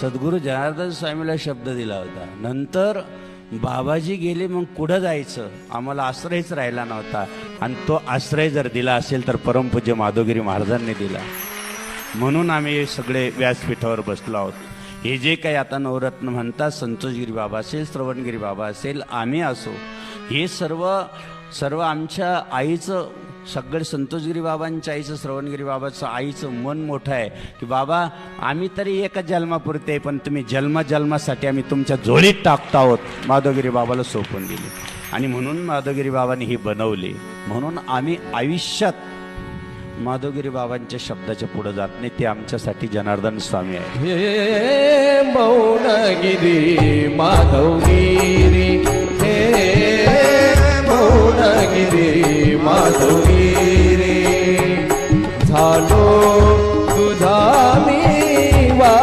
सद्गुरू जनार्दन स्वामीला शब्द दिला होता. नंतर बाबाजी गेले मग कुठं जायचं? आम्हाला आश्रयच राहिला नव्हता. आणि तो आश्रय जर दिला असेल तर परमपूज्य माधोगिरी महाराजांनी दिला. म्हणून आम्ही सगळे व्यासपीठावर बसलो आहोत. हे जे काही आता नवरत्न म्हणतात संतोषगिरी बाबा असेल श्रवणगिरी बाबा असेल आम्ही असो. हे सर्व सर्व आमच्या आईचं सगळे संतोषगिरी बाबांच्या आईचं श्रवणगिरी बाबाचं आईचं मन मोठं आहे की बाबा आम्ही तरी एकच जन्मापुरते आहे, पण तुम्ही जन्मजन्मासाठी आम्ही तुमच्या जोडीत टाकतो आहोत. माधवगिरी बाबाला सोपून दिली. आणि म्हणून माधवगिरी बाबांनी ही बनवली. म्हणून आम्ही आयुष्यात माधवगिरी बाबांच्या शब्दाच्या पुढे जात नाही ते आमच्यासाठी जनार्दन स्वामी आहे हे मौनगिरी माधवगिरी. आलो तुझा